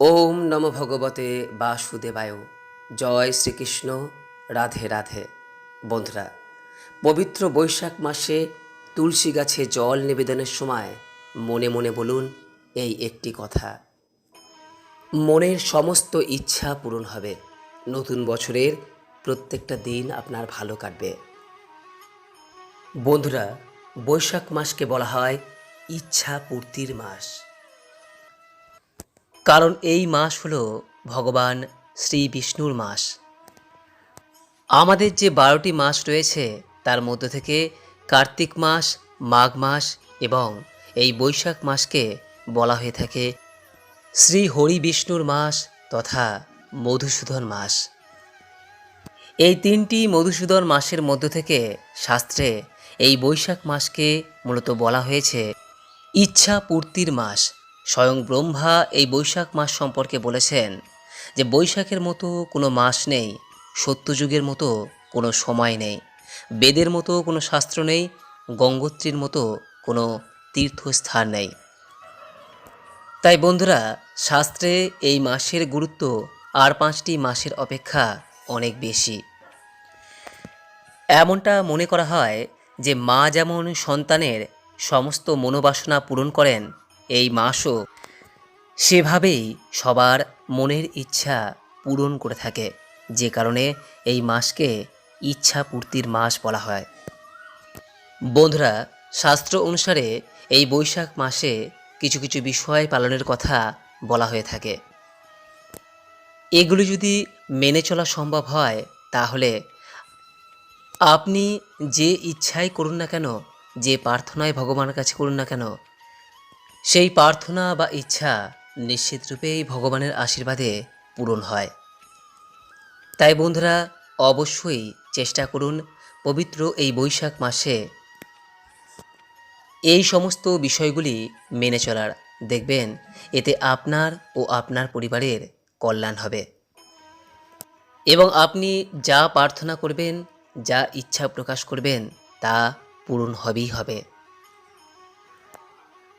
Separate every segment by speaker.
Speaker 1: ওম নম ভগবতে বাসুদেবায়। জয় শ্রীকৃষ্ণ। রাধে রাধে। বন্ধুরা, পবিত্র বৈশাখ মাসে তুলসী গাছে জল নিবেদনের সময় মনে মনে বলুন এই একটি কথা। মনের সমস্ত ইচ্ছা পূরণ হবে। নতুন বছরের প্রত্যেকটা দিন আপনার ভালো কাটবে। বন্ধুরা, বৈশাখ মাসকে বলা হয় ইচ্ছা পূর্তির মাস। কারণ এই মাস হলো ভগবান শ্রী বিষ্ণুর মাস। আমাদের যে বারোটি মাস রয়েছে, তার মধ্য থেকে কার্তিক মাস, মাঘ মাস এবং এই বৈশাখ মাসকে বলা হয়ে থাকে শ্রী হরি বিষ্ণুর মাস তথা মধুসূদন মাস। এই তিনটি মধুসূদন মাসের মধ্য থেকে শাস্ত্রে এই বৈশাখ মাসকে মূলত বলা হয়েছে ইচ্ছা পূর্তির মাস। স্বয়ং ব্রহ্মা এই বৈশাখ মাস সম্পর্কে বলেছেন যে বৈশাখের মতো কোনো মাস নেই, সত্যযুগের মতো কোনো সময় নেই, বেদের মতো কোনো শাস্ত্র নেই, গঙ্গোত্রীর মতো কোনো তীর্থস্থান নেই। তাই বন্ধুরা, শাস্ত্রে এই মাসের গুরুত্ব আর পাঁচটি মাসের অপেক্ষা অনেক বেশি। এমনটা মনে করা হয় যে মা যেমন সন্তানের সমস্ত মনোবাসনা পূরণ করেন এই মাসও সেভাবেই সবার মনের ইচ্ছা পূরণ করে থাকে, যে কারণে এই মাসকে ইচ্ছা পূর্তির মাস বলা হয়। বন্ধুরা, শাস্ত্র অনুসারে এই বৈশাখ মাসে কিছু কিছু বিষয় পালনের কথা বলা হয়ে থাকে। এগুলি যদি মেনে চলা সম্ভব হয়, তাহলে আপনি যে ইচ্ছাই করুন না কেন, যে প্রার্থনায় ভগবানের কাছে করুন না কেন সেই প্রার্থনা বা ইচ্ছা নিশ্চিত রূপেই ভগবানের আশীর্বাদে পূরণ হয়। তাই বন্ধুরা, অবশ্যই চেষ্টা করুন পবিত্র এই বৈশাখ মাসে এই সমস্ত বিষয়গুলি মেনে চলার। দেখবেন, এতে আপনার ও আপনার পরিবারের কল্যাণ হবে। এবং আপনি যা প্রার্থনা করবেন, যা ইচ্ছা প্রকাশ করবেন, তা পূরণ হবেই হবে।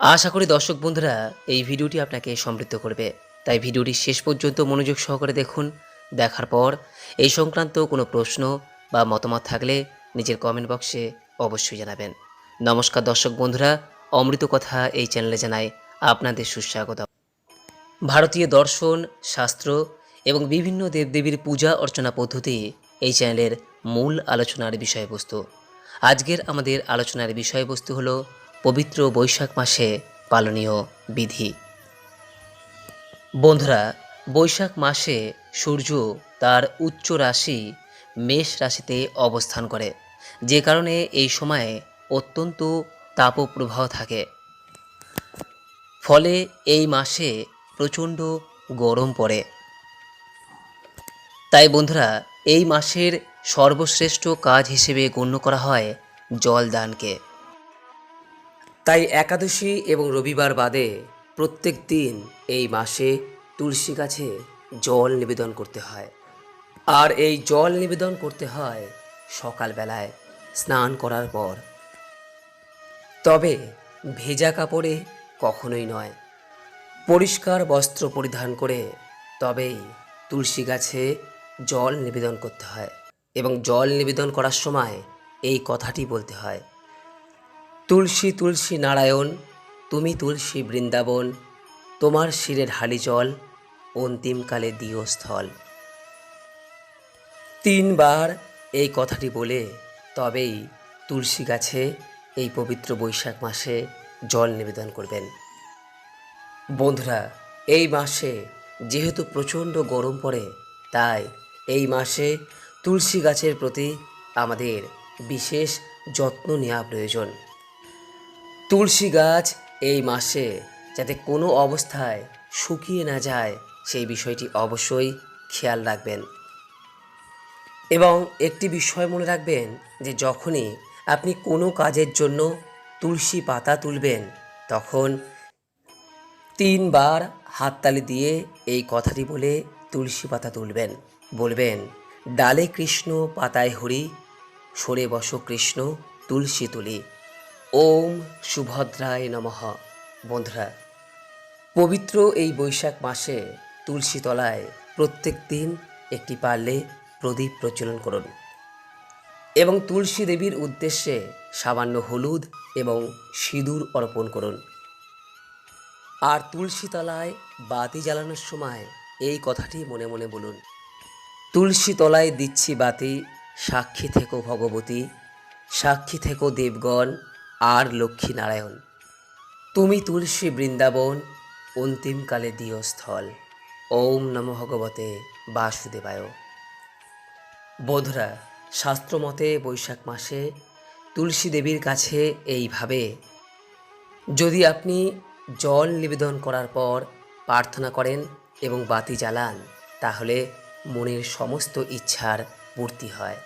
Speaker 1: আশা করি দর্শক বন্ধুরা, এই ভিডিওটি আপনাকে সমৃদ্ধ করবে। তাই ভিডিওটি শেষ পর্যন্ত মনোযোগ সহকারে দেখুন। দেখার পর এই সংক্রান্ত কোনো প্রশ্ন বা মতামত থাকলে নিজের কমেন্ট বক্সে অবশ্যই জানাবেন। নমস্কার দর্শক বন্ধুরা, অমৃত কথা এই চ্যানেলে জানাই আপনাদের সুস্বাগত ভারতীয় দর্শন, শাস্ত্র এবং বিভিন্ন দেবদেবীর পূজা অর্চনা পদ্ধতি এই চ্যানেলের মূল আলোচনার বিষয়বস্তু। আজকের আমাদের আলোচনার বিষয়বস্তু হলো পবিত্র বৈশাখ মাসে পালনীয় বিধি। বন্ধুরা, বৈশাখ মাসে সূর্য তার উচ্চ রাশি মেষ রাশিতে অবস্থান করে। যে কারণে এই সময়ে অত্যন্ত তাপপ্রবাহ থাকে। ফলে এই মাসে প্রচণ্ড গরম পড়ে। তাই বন্ধুরা, এই মাসের সর্বশ্রেষ্ঠ কাজ হিসেবে গণ্য করা হয় জলদানকে। তাই একাদশী এবং রবিবার বাদে প্রত্যেক দিন এই মাসে তুলসী গাছে জল নিবেদন করতে হয়। আর এই জল নিবেদন করতে হয় সকালবেলায় স্নান করার পর। তবে ভেজা কাপড়ে কখনোই নয়। পরিষ্কার বস্ত্র পরিধান করে তবেই তুলসী গাছে জল নিবেদন করতে হয়। এবং জল নিবেদন করার সময় এই কথাটি বলতে হয় তুলসী তুলসী নারায়ণ, তুমি তুলসী বৃন্দাবন, তোমার শিরে ঢালি জল অন্তিমকালে দিও স্থল। তিনবার এই কথাটি বলে তবেই তুলসী গাছে এই পবিত্র বৈশাখ মাসে জল নিবেদন করবেন। বন্ধুরা, এই মাসে যেহেতু প্রচণ্ড গরম পড়ে, তাই এই মাসে তুলসী গাছের প্রতি আমাদের বিশেষ যত্ন নেওয়া প্রয়োজন। তুলসী গাছ এই মাসে যাতে কোনো অবস্থায় শুকিয়ে না যায়, সেই বিষয়টি অবশ্যই খেয়াল রাখবেন। এবং একটি বিষয় মনে রাখবেন যে যখনই আপনি কোনো কাজের জন্য তুলসী পাতা তুলবেন, তখন তিনবার হাততালি দিয়ে এই কথাটি বলে তুলসী পাতা তুলবেন। বলবেন, ডালে কৃষ্ণ, পাতায় হরি, সরে বস কৃষ্ণ, তুলসী তুলি। ওম সুভদ্রায় নমঃ। বন্ধুরা, পবিত্র এই বৈশাখ মাসে তুলসী তলায় প্রত্যেক দিন একটি পারলে প্রদীপ প্রজ্বলন করুন এবং তুলসী দেবীর উদ্দেশ্যে সামান্য হলুদ এবং সিঁদুর অর্পণ করুন। আর তুলসী তলায় বাতি জ্বালানোর সময় এই কথাটি মনে মনে বলুন। তুলসী তলায় দিচ্ছি বাতি, সাক্ষী থেকো ভগবতী, সাক্ষী থেকো দেবগণ আর লক্ষ্মী নারায়ণ তুমি তুলসী বৃন্দাবন, অন্তিমকালে দিও স্থল ওম নম ভগবতে বাসুদেবায়। বোধরা শাস্ত্রমতে বৈশাখ মাসে তুলসী দেবীর কাছে এইভাবে, যদি আপনি জল নিবেদন করার পর প্রার্থনা করেন এবং বাতি জ্বালান, তাহলে মনের সমস্ত ইচ্ছার পূর্তি হয়।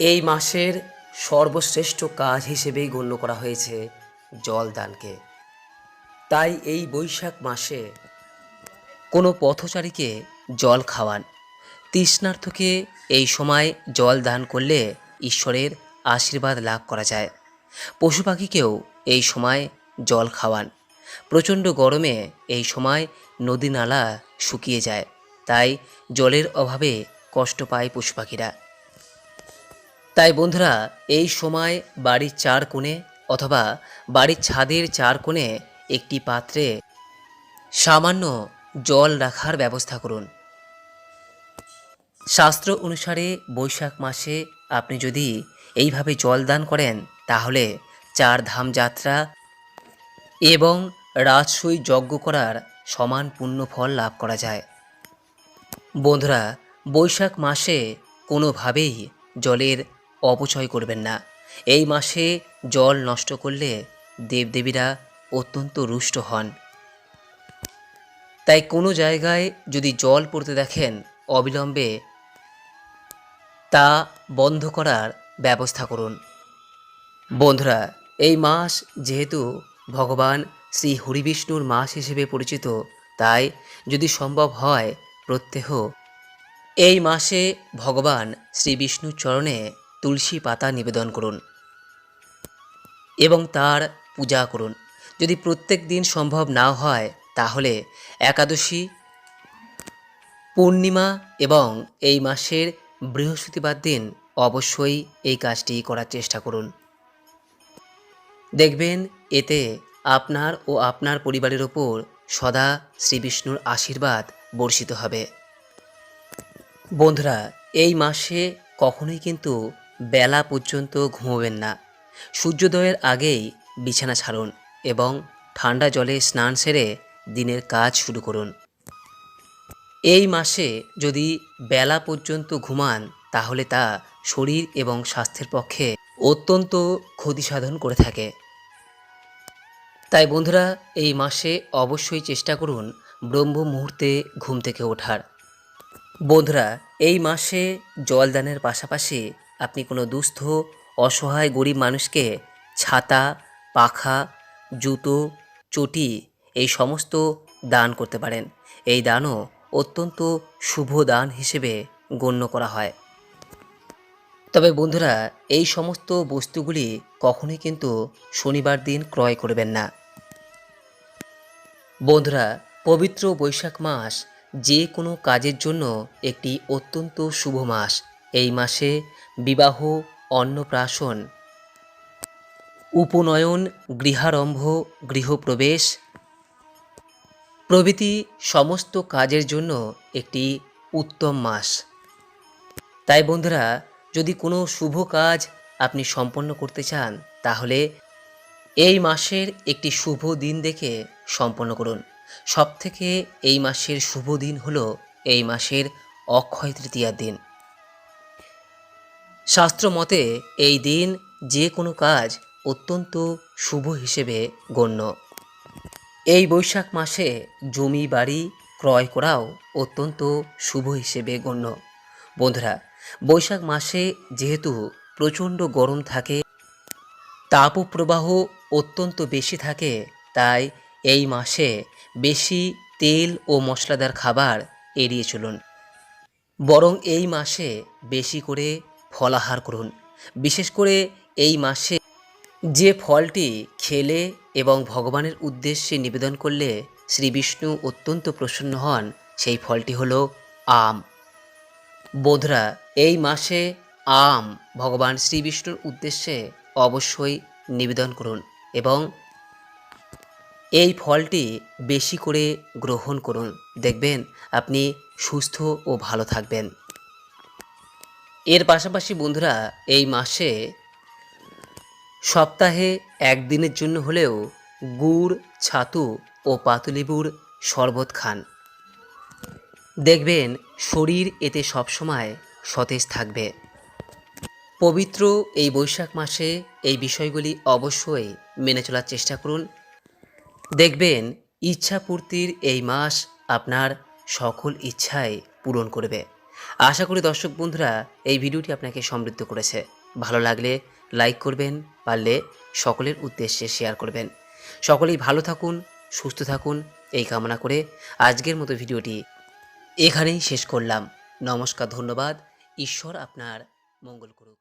Speaker 1: এই মাসের সর্বশ্রেষ্ঠ কাজ হিসেবেই গণ্য করা হয়েছে জলদানকে। তাই এই বৈশাখ মাসে কোনো পথচারীকে জল খাওয়ান। তৃষ্ণার্থকে এই সময় জল দান করলে ঈশ্বরের আশীর্বাদ লাভ করা যায়। পশু পাখিকেও এই সময় জল খাওয়ান। প্রচণ্ড গরমে এই সময় নদী নালা শুকিয়ে যায়। তাই জলের অভাবে কষ্ট পায় পশু পাখিরা তাই বন্ধুরা, এই সময় বাড়ির চার কোণে অথবা বাড়ির ছাদের চার কোণে একটি পাত্রে সামান্য জল রাখার ব্যবস্থা করুন। শাস্ত্র অনুসারে বৈশাখ মাসে আপনি যদি এইভাবে জল দান করেন, তাহলে চার ধাম যাত্রা এবং রাজসই যজ্ঞ করার সমান পুণ্য ফল লাভ করা যায়। বন্ধুরা, বৈশাখ মাসে কোনোভাবেই জলের অপচয় করবেন না। এই মাসে জল নষ্ট করলে দেবদেবীরা অত্যন্ত রুষ্ট হন। তাই কোনো জায়গায় যদি জল পড়তে দেখেন অবিলম্বে, তা বন্ধ করার ব্যবস্থা করুন। বন্ধুরা, এই মাস যেহেতু ভগবান শ্রী হরিবিষ্ণুর মাস হিসেবে পরিচিত, তাই যদি সম্ভব হয় প্রত্যেহ এই মাসে ভগবান শ্রী বিষ্ণুর চরণে তুলসী পাতা নিবেদন করুন এবং তার পূজা করুন। যদি প্রত্যেক দিন সম্ভব না হয়, তাহলে একাদশী, পূর্ণিমা এবং এই মাসের বৃহস্পতিবার দিন অবশ্যই এই কাজটি করার চেষ্টা করুন। দেখবেন এতে আপনার ও আপনার পরিবারের ওপর সদা শ্রী বিষ্ণুর আশীর্বাদ বর্ষিত হবে। বন্ধুরা, এই মাসে কখনোই কিন্তু বেলা পর্যন্ত ঘুমোবেন না। সূর্যোদয়ের আগেই বিছানা ছাড়ুন এবং ঠান্ডা জলে স্নান সেরে দিনের কাজ শুরু করুন। এই মাসে যদি বেলা পর্যন্ত ঘুমান, তাহলে তা শরীর এবং স্বাস্থ্যের পক্ষে অত্যন্ত ক্ষতি সাধন করে থাকে। তাই বন্ধুরা, এই মাসে অবশ্যই চেষ্টা করুন ব্রহ্ম মুহূর্তে ঘুম থেকে ওঠার। বন্ধুরা, এই মাসে জলদানের পাশাপাশি আপনি কোনো দুস্থ, অসহায়, গরিব মানুষকে ছাতা, পাখা, জুতো, চটি এই সমস্ত দান করতে পারেন। এই দানও অত্যন্ত শুভ দান হিসেবে গণ্য করা হয়। তবে বন্ধুরা, এই সমস্ত বস্তুগুলি কখনোই কিন্তু শনিবার দিন ক্রয় করবেন না। বন্ধুরা, পবিত্র বৈশাখ মাস যে কোনো কাজের জন্য একটি অত্যন্ত শুভ মাস। এই মাসে বিবাহ অন্নপ্রাশন। উপনয়ন, গৃহারম্ভ, গৃহপ্রবেশ। প্রভৃতি সমস্ত কাজের জন্য একটি উত্তম মাস। তাই বন্ধুরা, যদি কোনো শুভ কাজ আপনি সম্পন্ন করতে চান, তাহলে এই মাসের একটি শুভ দিন দেখে সম্পন্ন করুন। সবথেকে এই মাসের শুভ দিন হলো এই মাসের অক্ষয় তৃতীয়ার দিন। শাস্ত্র মতে এই দিন যে কোনো কাজ অত্যন্ত শুভ হিসেবে গণ্য। এই বৈশাখ মাসে জমি বাড়ি ক্রয় করাও অত্যন্ত শুভ হিসেবে গণ্য। বন্ধুরা, বৈশাখ মাসে যেহেতু প্রচণ্ড গরম থাকে, তাপপ্রবাহ অত্যন্ত বেশি থাকে, তাই এই মাসে বেশি তেল ও মশলাদার খাবার এড়িয়ে চলুন। বরং এই মাসে বেশি করে ফলাহার করুন। বিশেষ করে এই মাসে যে ফলটি খেলে এবং ভগবানের উদ্দেশ্যে নিবেদন করলে শ্রী বিষ্ণু অত্যন্ত প্রসন্ন হন, সেই ফলটি হল আম। বোধরা এই মাসে আম ভগবান শ্রী বিষ্ণুর উদ্দেশ্যে অবশ্যই নিবেদন করুন এবং এই ফলটি বেশি করে গ্রহণ করুন। দেখবেন আপনি সুস্থ ও ভালো থাকবেন। এর পাশাপাশি বন্ধুরা, এই মাসে সপ্তাহে একদিনের জন্য হলেও গুড়, ছাতু ও পাতুলেবুর শরবত খান। দেখবেন, শরীর এতে সবসময় সতেজ থাকবে। পবিত্র এই বৈশাখ মাসে এই বিষয়গুলি অবশ্যই মেনে চলার চেষ্টা করুন। দেখবেন ইচ্ছা পূর্তির এই মাস আপনার সকল ইচ্ছাই পূরণ করবে। আশা করি দর্শক বন্ধুরা, এই ভিডিওটি আপনাকে সমৃদ্ধ করেছে। ভালো লাগলে লাইক করবেন, পারলে সকলের উদ্দেশ্যে শেয়ার করবেন। সকলেই ভালো থাকুন, সুস্থ থাকুন, এই কামনা করে আজকের মতো ভিডিওটি এখানেই শেষ করলাম। নমস্কার, ধন্যবাদ। ঈশ্বর আপনার মঙ্গল করুক।